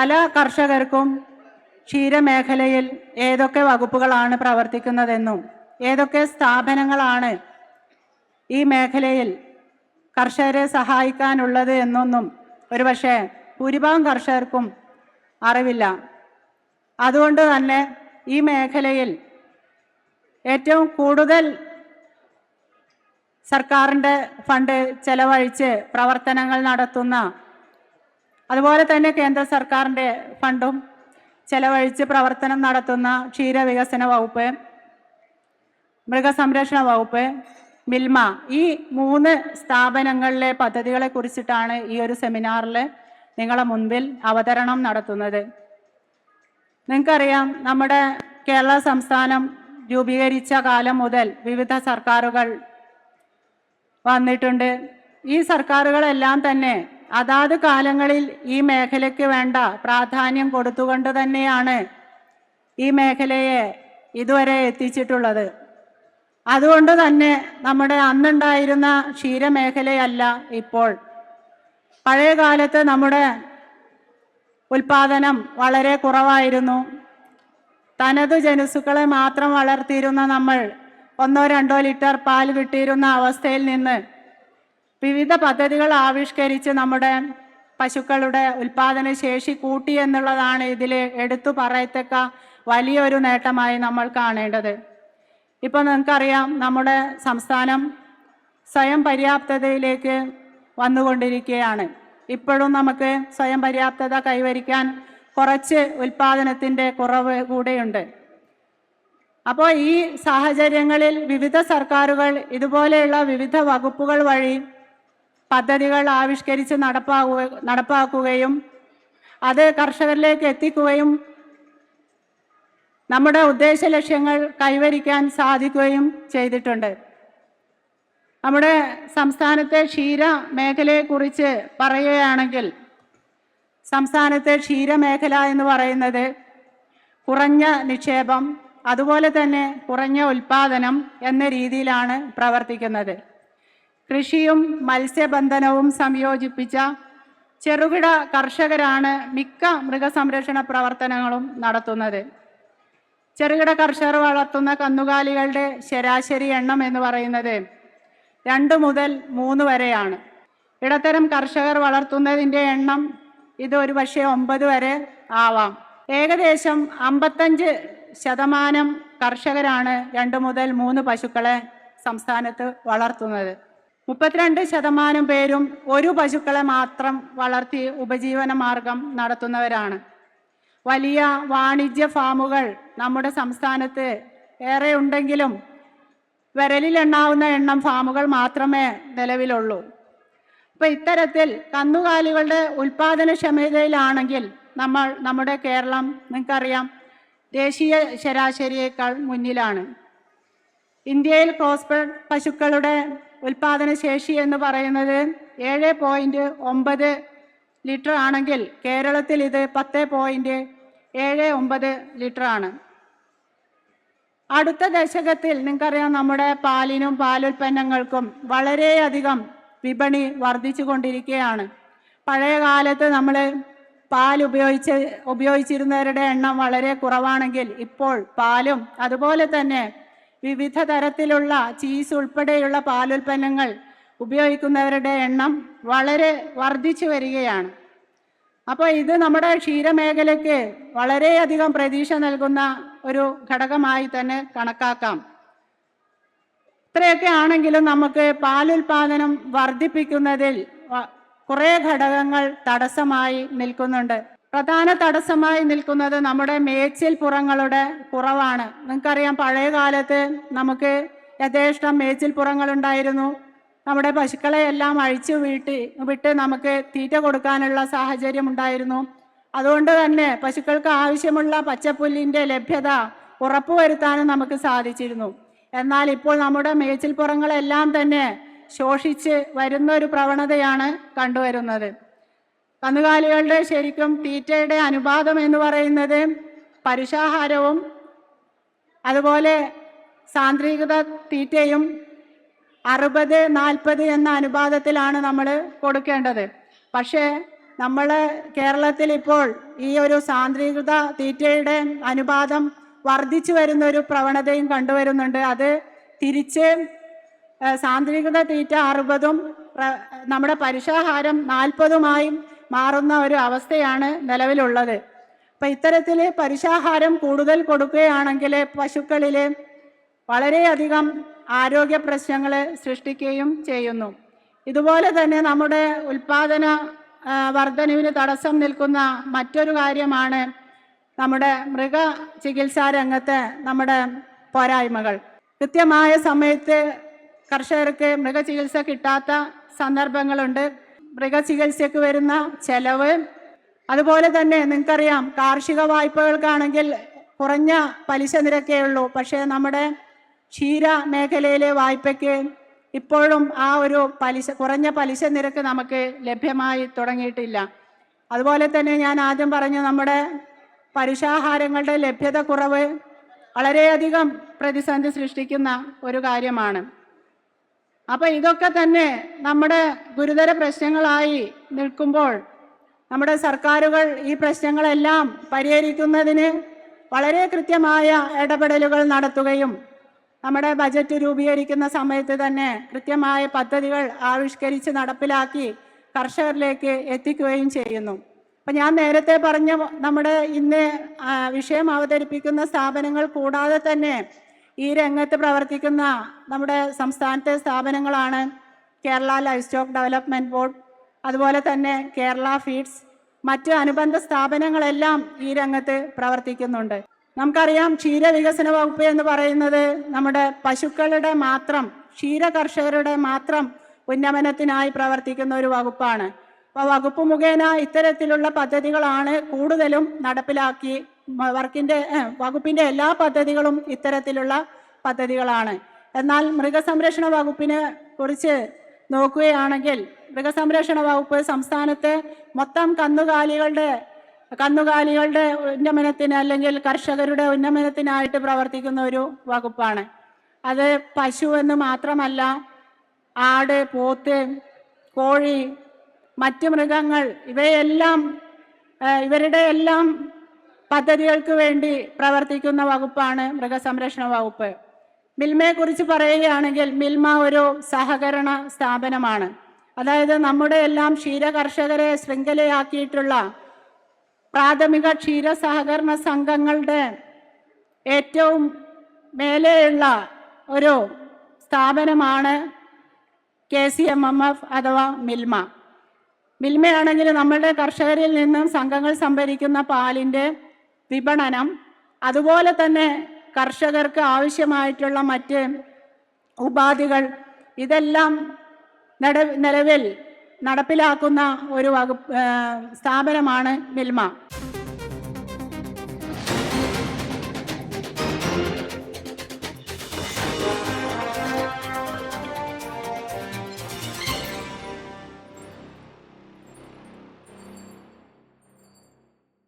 പല കർഷകർക്കും ക്ഷീരമേഖലയിൽ ഏതൊക്കെ വകുപ്പുകളാണ് പ്രവർത്തിക്കുന്നതെന്നും ഏതൊക്കെ സ്ഥാപനങ്ങളാണ് ഈ മേഖലയിൽ കർഷകരെ സഹായിക്കാനുള്ളത് എന്നൊന്നും ഒരുപക്ഷെ ഭൂരിഭാഗം കർഷകർക്കും അറിവില്ല. അതുകൊണ്ട് തന്നെ ഈ മേഖലയിൽ ഏറ്റവും കൂടുതൽ സർക്കാരിന്റെ ഫണ്ട് ചെലവഴിച്ച് പ്രവർത്തനങ്ങൾ നടത്തുന്ന അതുപോലെ തന്നെ കേന്ദ്ര സർക്കാരിന്റെ ഫണ്ടും ചെലവഴിച്ച് പ്രവർത്തനം നടത്തുന്ന ക്ഷീരവികസന വകുപ്പ് മൃഗസംരക്ഷണ വകുപ്പ് മിൽമ ഈ മൂന്ന് സ്ഥാപനങ്ങളിലെ പദ്ധതികളെ കുറിച്ചിട്ടാണ് ഈ ഒരു സെമിനാറിൽ നിങ്ങളെ മുൻപിൽ അവതരണം നടത്തുന്നത്. നിങ്ങൾക്കറിയാം നമ്മുടെ കേരള സംസ്ഥാനം രൂപീകരിച്ച കാലം മുതൽ വിവിധ സർക്കാരുകൾ വന്നിട്ടുണ്ട്. ഈ സർക്കാരുകളെല്ലാം തന്നെ അതാത് കാലങ്ങളിൽ ഈ മേഖലയ്ക്ക് വേണ്ട പ്രാധാന്യം കൊടുത്തുകൊണ്ട് തന്നെയാണ് ഈ മേഖലയെ ഇതുവരെ എത്തിച്ചിട്ടുള്ളത്. അതുകൊണ്ട് തന്നെ നമ്മുടെ അന്നുണ്ടായിരുന്ന ക്ഷീരമേഖലയല്ല ഇപ്പോൾ. പഴയ കാലത്ത് നമ്മുടെ ഉൽപാദനം വളരെ കുറവായിരുന്നു. തനതു ജനുസുക്കളെ മാത്രം വളർത്തിയിരുന്ന നമ്മൾ ഒന്നോ രണ്ടോ ലിറ്റർ പാൽ കിട്ടിയിരുന്ന അവസ്ഥയിൽ നിന്ന് വിവിധ പദ്ധതികൾ ആവിഷ്കരിച്ച് നമ്മുടെ പശുക്കളുടെ ഉൽപാദന ശേഷി കൂട്ടി എന്നുള്ളതാണ് ഇതിൽ എടുത്തു പറയത്തക്ക വലിയൊരു നേട്ടമായി നമ്മൾ കാണേണ്ടത്. ഇപ്പോൾ നിങ്ങൾക്കറിയാം നമ്മുടെ സംസ്ഥാനം സ്വയം പര്യാപ്തതയിലേക്ക് വന്നുകൊണ്ടിരിക്കുകയാണ്. ഇപ്പോഴും നമുക്ക് സ്വയം പര്യാപ്തത കൈവരിക്കാൻ കുറച്ച് ഉൽപാദനത്തിന്റെ കുറവ് കൂടെയുണ്ട്. അപ്പോൾ ഈ സാഹചര്യങ്ങളിൽ വിവിധ സർക്കാരുകൾ ഇതുപോലെയുള്ള വിവിധ വകുപ്പുകൾ വഴി പദ്ധതികൾ ആവിഷ്കരിച്ച് നടപ്പാക്കുക നടപ്പാക്കുകയും അത് കർഷകരിലേക്ക് എത്തിക്കുകയും നമ്മുടെ ഉദ്ദേശ ലക്ഷ്യങ്ങൾ കൈവരിക്കാൻ സാധിക്കുകയും ചെയ്തിട്ടുണ്ട്. നമ്മുടെ സംസ്ഥാനത്തെ ക്ഷീര മേഖലയെക്കുറിച്ച് പറയുകയാണെങ്കിൽ സംസ്ഥാനത്തെ ക്ഷീരമേഖല എന്ന് പറയുന്നത് കുറഞ്ഞ നിക്ഷേപം അതുപോലെ തന്നെ കുറഞ്ഞ ഉൽപാദനം എന്ന രീതിയിലാണ് പ്രവർത്തിക്കുന്നത്. കൃഷിയും മത്സ്യബന്ധനവും സംയോജിപ്പിച്ച ചെറുകിട കർഷകരാണ് മിക്ക മൃഗസംരക്ഷണ പ്രവർത്തനങ്ങളും നടത്തുന്നത്. ചെറുകിട കർഷകർ വളർത്തുന്ന കന്നുകാലികളുടെ ശരാശരി എണ്ണം എന്ന് പറയുന്നത് രണ്ട് മുതൽ മൂന്ന് വരെയാണ്. ഇടത്തരം കർഷകർ വളർത്തുന്നതിന്റെ എണ്ണം ഇത് ഒരു പക്ഷേ ഒമ്പത് വരെ ആവാം. ഏകദേശം അമ്പത്തഞ്ച് ശതമാനം കർഷകരാണ് രണ്ട് മുതൽ മൂന്ന് പശുക്കളെ സംസ്ഥാനത്ത് വളർത്തുന്നത്. മുപ്പത്തിരണ്ട് ശതമാനം പേരും ഒരു പശുക്കളെ മാത്രം വളർത്തി ഉപജീവന മാർഗം നടത്തുന്നവരാണ്. വലിയ വാണിജ്യ ഫാമുകൾ നമ്മുടെ സംസ്ഥാനത്ത് ഏറെ ഉണ്ടെങ്കിലും വിരലിലെണ്ണാവുന്ന എണ്ണം ഫാമുകൾ മാത്രമേ നിലവിലുള്ളൂ. ഇപ്പൊ ഇത്തരത്തിൽ കന്നുകാലികളുടെ ഉൽപാദനക്ഷമതയിലാണെങ്കിൽ നമ്മൾ നമ്മുടെ കേരളം നിങ്ങൾക്കറിയാം ദേശീയ ശരാശരിയേക്കാൾ മുന്നിലാണ്. ഇന്ത്യയിൽ ക്രോസ് പശുക്കളുടെ ഉൽപാദന ശേഷി എന്ന് പറയുന്നത് ഏഴ് പോയിന്റ് ഒമ്പത് ലിറ്റർ ആണെങ്കിൽ കേരളത്തിൽ ഇത് പത്ത് പോയിന്റ് ഏഴ് ഒമ്പത് ലിറ്റർ ആണ്. അടുത്ത ദശകത്തിൽ നിങ്ങൾക്കറിയാം നമ്മുടെ പാലിനും പാലുൽപ്പന്നങ്ങൾക്കും വളരെയധികം വിപണി വർദ്ധിച്ചു കൊണ്ടിരിക്കുകയാണ്. പഴയ കാലത്ത് നമ്മൾ പാൽ ഉപയോഗിച്ച് ഉപയോഗിച്ചിരുന്നവരുടെ എണ്ണം വളരെ കുറവാണെങ്കിൽ ഇപ്പോൾ പാലും അതുപോലെ തന്നെ വിവിധ തരത്തിലുള്ള ചീസ് ഉൾപ്പെടെയുള്ള പാലുൽപ്പന്നങ്ങൾ ഉപയോഗിക്കുന്നവരുടെ എണ്ണം വളരെ വർദ്ധിച്ചു വരികയാണ്. അപ്പോൾ ഇത് നമ്മുടെ ക്ഷീരമേഖലയ്ക്ക് വളരെയധികം പ്രതീക്ഷ നൽകുന്ന ഒരു ഘടകമായി തന്നെ കണക്കാക്കാം. ഇത്രയൊക്കെ ആണെങ്കിലും നമുക്ക് പാലുൽപാദനം വർദ്ധിപ്പിക്കുന്നതിൽ കുറേ ഘടകങ്ങൾ തടസ്സമായി നിൽക്കുന്നുണ്ട്. പ്രധാന തടസ്സമായി നിൽക്കുന്നത് നമ്മുടെ മേച്ചിൽ പുറങ്ങളുടെ കുറവാണ്. നിങ്ങൾക്കറിയാം പഴയ കാലത്ത് നമുക്ക് യഥേഷ്ടം മേച്ചിൽ പുറങ്ങളുണ്ടായിരുന്നു. നമ്മുടെ പശുക്കളെ എല്ലാം അഴിച്ചു വീട്ടി വിട്ട് നമുക്ക് തീറ്റ കൊടുക്കാനുള്ള സാഹചര്യം ഉണ്ടായിരുന്നു. അതുകൊണ്ട് തന്നെ പശുക്കൾക്ക് ആവശ്യമുള്ള പച്ചപ്പുല്ലിന്റെ ലഭ്യത ഉറപ്പുവരുത്താനും നമുക്ക് സാധിച്ചിരുന്നു. എന്നാൽ ഇപ്പോൾ നമ്മുടെ മേച്ചിൽപ്പുറങ്ങളെല്ലാം തന്നെ ശോഷിച്ച് വരുന്ന ഒരു പ്രവണതയാണ് കണ്ടുവരുന്നത്. കന്നുകാലികളുടെ ശരിക്കും തീറ്റയുടെ അനുപാതം എന്ന് പറയുന്നത് പരുഷാഹാരവും അതുപോലെ സാന്ദ്രീകൃത തീറ്റയും അറുപത് നാൽപ്പത് എന്ന അനുപാതത്തിലാണ് നമ്മൾ കൊടുക്കേണ്ടത്. പക്ഷേ നമ്മൾ കേരളത്തിൽ ഇപ്പോൾ ഈ ഒരു സാന്ദ്രീകൃത തീറ്റയുടെ അനുപാതം വർദ്ധിച്ചു വരുന്ന ഒരു പ്രവണതയും കണ്ടുവരുന്നുണ്ട്. അത് തിരിച്ച് സാന്ദ്രീകൃത തീറ്റ അറുപതും നമ്മുടെ പരുഷാഹാരം നാൽപ്പതുമായും മാറുന്ന ഒരു അവസ്ഥയാണ് നിലവിലുള്ളത്. അപ്പൊ ഇത്തരത്തിൽ പരിശാഹാരം കൂടുതൽ കൊടുക്കുകയാണെങ്കിൽ പശുക്കളിൽ വളരെയധികം ആരോഗ്യ പ്രശ്നങ്ങൾ സൃഷ്ടിക്കുകയും ചെയ്യുന്നു. ഇതുപോലെ തന്നെ നമ്മുടെ ഉൽപാദന വർധനവിന് തടസ്സം നിൽക്കുന്ന മറ്റൊരു കാര്യമാണ് നമ്മുടെ മൃഗ ചികിത്സാ രംഗത്തെ നമ്മുടെ പോരായ്മകൾ. കൃത്യമായ സമയത്ത് കർഷകർക്ക് മൃഗചികിത്സ കിട്ടാത്ത സന്ദർഭങ്ങളുണ്ട്. മൃഗചികിത്സയ്ക്ക് വരുന്ന ചെലവ്. അതുപോലെ തന്നെ നിങ്ങൾക്കറിയാം കാർഷിക വായ്പകൾക്കാണെങ്കിൽ കുറഞ്ഞ പലിശ നിരക്കേ ഉള്ളൂ. പക്ഷേ നമ്മുടെ ക്ഷീര മേഖലയിലെ വായ്പയ്ക്ക് ഇപ്പോഴും ആ ഒരു പലിശ കുറഞ്ഞ പലിശ നിരക്ക് നമുക്ക് ലഭ്യമായി തുടങ്ങിയിട്ടില്ല. അതുപോലെ തന്നെ ഞാൻ ആദ്യം പറഞ്ഞു നമ്മുടെ പരുഷാഹാരങ്ങളുടെ ലഭ്യത കുറവ് വളരെയധികം പ്രതിസന്ധി സൃഷ്ടിക്കുന്ന ഒരു കാര്യമാണ്. അപ്പൊ ഇതൊക്കെ തന്നെ നമ്മുടെ ഗുരുതര പ്രശ്നങ്ങളായി നിൽക്കുമ്പോൾ നമ്മുടെ സർക്കാരുകൾ ഈ പ്രശ്നങ്ങളെല്ലാം പരിഹരിക്കുന്നതിന് വളരെ കൃത്യമായ ഇടപെടലുകൾ നടത്തുകയും നമ്മുടെ ബജറ്റ് രൂപീകരിക്കുന്ന സമയത്ത് തന്നെ കൃത്യമായ പദ്ധതികൾ ആവിഷ്കരിച്ച് നടപ്പിലാക്കി കർഷകരിലേക്ക് എത്തിക്കുകയും ചെയ്യുന്നു. അപ്പം ഞാൻ നേരത്തെ പറഞ്ഞ നമ്മുടെ ഇന്ന് വിഷയം അവതരിപ്പിക്കുന്ന സ്ഥാപനങ്ങൾ കൂടാതെ തന്നെ ഈ രംഗത്ത് പ്രവർത്തിക്കുന്ന നമ്മുടെ സംസ്ഥാനത്തെ സ്ഥാപനങ്ങളാണ് Kerala livestock development board അതുപോലെ തന്നെ കേരള ഫീഡ്സ് മറ്റ് അനുബന്ധ സ്ഥാപനങ്ങളെല്ലാം ഈ രംഗത്ത് പ്രവർത്തിക്കുന്നുണ്ട്. നമുക്കറിയാം ക്ഷീര വികസന വകുപ്പ് എന്ന് പറയുന്നത് നമ്മുടെ പശുക്കളുടെ മാത്രം ക്ഷീര കർഷകരുടെ മാത്രം ഉന്നമനത്തിനായി പ്രവർത്തിക്കുന്ന ഒരു വകുപ്പാണ്. അപ്പോൾ വകുപ്പ് മുഖേന ഇത്തരത്തിലുള്ള പദ്ധതികളാണ് കൂടുതലും നടപ്പിലാക്കി മ- വകുപ്പിന്റെ എല്ലാ പദ്ധതികളും ഇത്തരത്തിലുള്ള പദ്ധതികളാണ്. എന്നാൽ മൃഗസംരക്ഷണ വകുപ്പിനെ കുറിച്ച് നോക്കുകയാണെങ്കിൽ മൃഗസംരക്ഷണ വകുപ്പ് സംസ്ഥാനത്തെ മൊത്തം കന്നുകാലികളുടെ കന്നുകാലികളുടെ ഉന്നമനത്തിന് അല്ലെങ്കിൽ കർഷകരുടെ ഉന്നമനത്തിനായിട്ട് പ്രവർത്തിക്കുന്ന ഒരു വകുപ്പാണ്. അത് പശു എന്ന് മാത്രമല്ല ആട് പോത്ത് കോഴി മറ്റ് മൃഗങ്ങൾ ഇവയെല്ലാം ഇവരുടെ എല്ലാം പദ്ധതികൾക്ക് വേണ്ടി പ്രവർത്തിക്കുന്ന വകുപ്പാണ് മൃഗസംരക്ഷണ വകുപ്പ്. മിൽമയെ കുറിച്ച് പറയുകയാണെങ്കിൽ മിൽമ ഒരു സഹകരണ സ്ഥാപനമാണ്. അതായത് നമ്മുടെ എല്ലാം ക്ഷീര കർഷകരെ ശൃംഖലയാക്കിയിട്ടുള്ള പ്രാഥമിക ക്ഷീര സഹകരണ സംഘങ്ങളുടെ ഏറ്റവും മേലെയുള്ള ഒരു സ്ഥാപനമാണ് K C M M F അഥവാ മിൽമ. മിൽമയാണെങ്കിൽ നമ്മളുടെ കർഷകരിൽ നിന്നും സംഘങ്ങൾ സംഭരിക്കുന്ന പാലിന്റെ വിപണനം അതുപോലെ തന്നെ കർഷകർക്ക് ആവശ്യമായിട്ടുള്ള മറ്റ് ഉപാധികൾ ഇതെല്ലാം നിലവിൽ നടപ്പിലാക്കുന്ന ഒരു വകുപ്പ് സ്ഥാപനമാണ് മിൽമ.